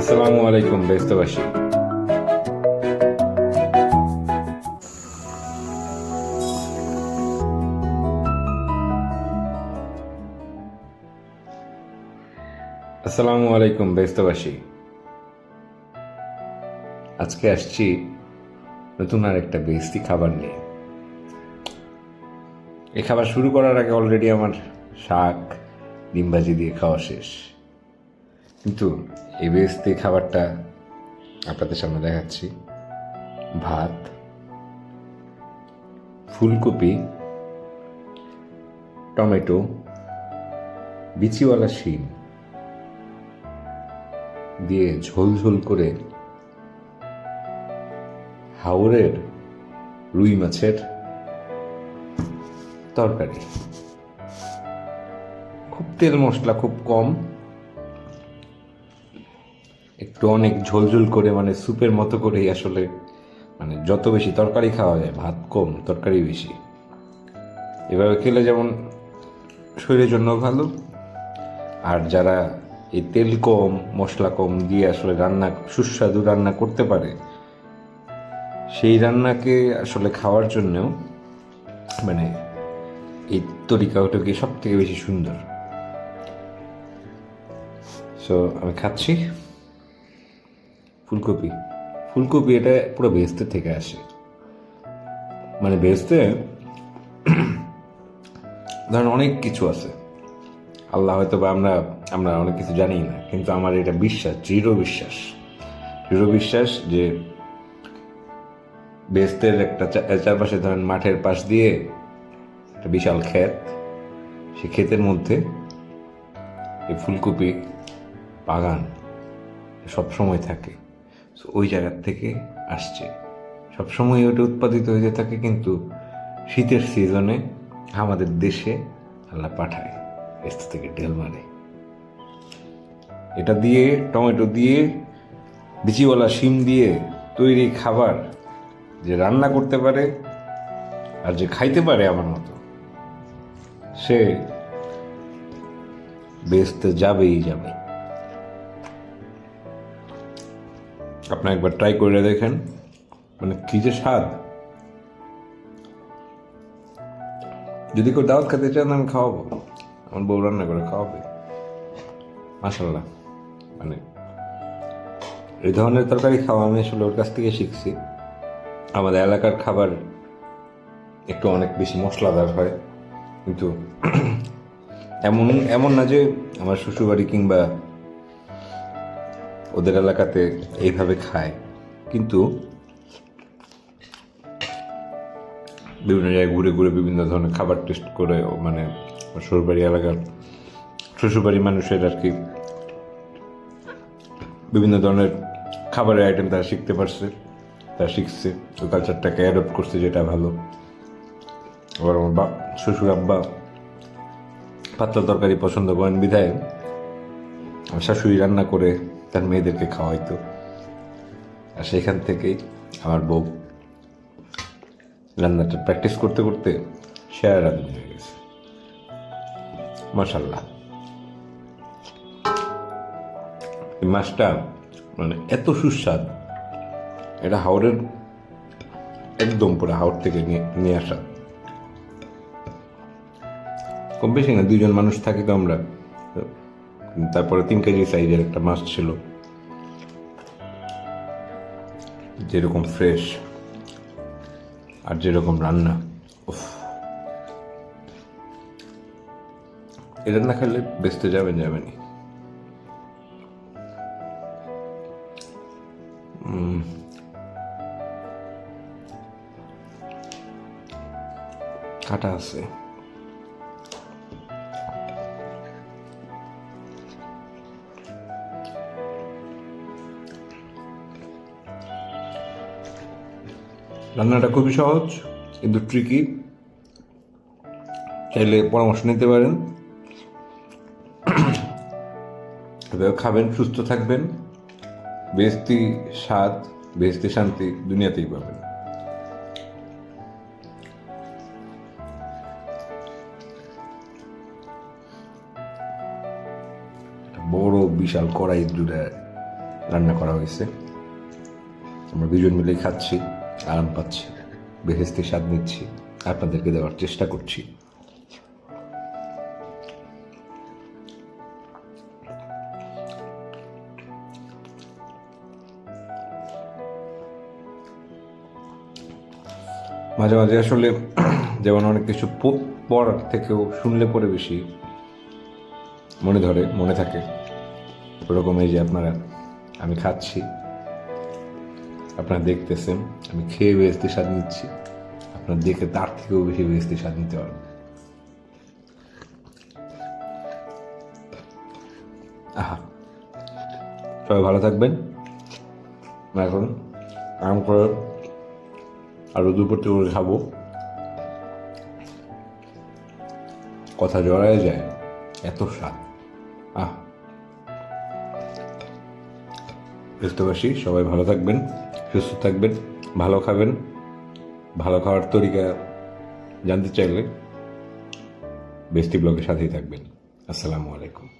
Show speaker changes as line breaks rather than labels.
আসসালামু আলাইকুম, ব্যস্তবাসী। আসসালামু আলাইকুম, ব্যস্তবাসী। আজকে আসছি নতুন আর একটা বেস্তি খাবার নিয়ে। এই খাবার শুরু করার আগে অলরেডি আমার শাক, ডিম ভাজি দিয়ে খাওয়া শেষ। কিন্তু এই বেস্তি খাবারটা আপনাদের সামনে দেখাচ্ছি। ভাত, ফুলকপি, টমেটো, বিচিওয়ালা শিম দিয়ে ঝোল ঝোল করে হাওরের রুই মাছের তরকারি। খুব তেল মশলা খুব কম। একটু অনেক ঝোল ঝোল করে মানে স্যুপের মতো করেই আসলে মানে যত বেশি তরকারি খাওয়া যায়, ভাত কম, তরকারি বেশি। এভাবে খেলে যেমন শরীরের জন্য ভালো। আর যারা এই তেল কম, মশলা কম দিয়ে আসলে রান্না, সুস্বাদু রান্না করতে পারে, সেই রান্নাকে আসলে খাওয়ার জন্যও মানে এই তরিকাটাকে সব থেকে বেশি সুন্দর। সো আমি খাচ্ছি। ফুলকপি। ফুলকপি এটা পুরো বেহেস্তের থেকে আসে। মানে বেহেস্তে ধরেন অনেক কিছু আছে। আল্লাহ হয়তো বা আমরা আমরা অনেক কিছু জানি না, কিন্তু আমার এটা বিশ্বাস, দৃঢ় বিশ্বাস। দৃঢ় বিশ্বাস যে বেস্তের একটা চারপাশে ধরেন মাঠের পাশ দিয়ে একটা বিশাল ক্ষেত, সে ক্ষেতের মধ্যে এই ফুলকপি বাগান সব সময় থাকে। ওই জায়গার থেকে আসছে। সবসময় ওটা উৎপাদিত হয়ে থাকে, কিন্তু শীতের সিজনে আমাদের দেশে আল্লাহ পাঠায় এস্ত থেকে ঢেল মারে। এটা দিয়ে, টমেটো দিয়ে, বিচিওয়ালা শিম দিয়ে তৈরি খাবার যে রান্না করতে পারে আর যে খাইতে পারে আমার মতো, সে বেসতে যাবেই যাবে। আপনার একবার ট্রাই করে দেখেন। মানে কি যে স্বাদ। যদি কেউ দাওয়াত খেতে চান আমি খাওয়াবো। আমার বউ রান্না করে খাওয়াবে। মাসাল্লাহ মানে এই ধরনের তরকারি খাওয়া আমি আসলে ওর কাছ থেকে শিখছি। আমাদের এলাকার খাবার একটু অনেক বেশি মশলাদার হয়। কিন্তু এমন এমন না যে আমার শ্বশুরবাড়ি কিংবা ওদের এলাকাতে এইভাবে খায়। কিন্তু বিভিন্ন জায়গায় ঘুরে ঘুরে বিভিন্ন ধরনের খাবার টেস্ট করে মানে শ্বশুরবাড়ি এলাকার শ্বশুরবাড়ি মানুষের আর কি বিভিন্ন ধরনের খাবারের আইটেম তারা শিখতে পারছে, তারা শিখছে। ওই কালচারটাকে অ্যাডপ্ট করছে যেটা ভালো। আবার আমার বা, শ্বশুর আব্বা পাতলা তরকারি পছন্দ করেন বিধায় শাশুড়ি রান্না করে তার মেয়েদেরকে খাওয়াইতো। আর সেখান থেকেই আমার বউ রান্নাটা প্র্যাকটিস করতে করতে সেরা রান্না হয়ে গেছে। মাসাল্লাহ এই মাছটা মানে এত সুস্বাদ, এটা হাওড়ের একদম পুরো হাওড় থেকে নিয়ে নিয়ে আসা। কম বেশি না দুজন মানুষ থাকি তো আমরা। তারপরে তিন কেজি সাইজের একটা মাছ ছিল। যেরকম ফ্রেশ আর যেরকম রান্না, উফ। এই রান্না খেলে বেসতে যাবেন যাবেনি। কাটা আছে। রান্নাটা খুবই সহজ, কিন্তু ট্রিকি চাইলে পরামর্শ নিতে পারেন। খাবেন, সুস্থ থাকবেন। বেস্তি স্বাদ, বেস্তি শান্তি দুনিয়াতেই পাবেন। বড়, বিশাল কড়াই জুড়ে রান্না করা হয়েছে। আমরা দুজন মিলেই খাচ্ছি। আরাম পাচ্ছি বেহেস্তি স্বাদ নিচ্ছি, আপনাদেরকে দেওয়ার চেষ্টা করছি। মাঝে মাঝে আসলে যেমন অনেক কিছু পড়ার থেকেও শুনলে পরে বেশি মনে ধরে, মনে থাকে। ওরকম এই যে আপনারা, আমি খাচ্ছি। আপনারা দেখতেছেন, আমি খেয়ে বেস্তি স্বাদ নিচ্ছি। আপনার দেখে তার থেকেও বেশি বেস্তি স্বাদ নিতে পারবেন আহা। সবাই ভালো থাকবেন। এখন আরাম করে আরও দুপুর করে খাব। কথা জড়ায় যায়, এত স্বাদ। বুঝতেবাসী সবাই ভালো থাকবেন, সুস্থ থাকবেন, ভালো খাবেন। ভালো খাওয়ার তরিকা জানতে চাইলে বেস্তি ব্লগের সাথেই থাকবেন। আসসালামু আলাইকুম।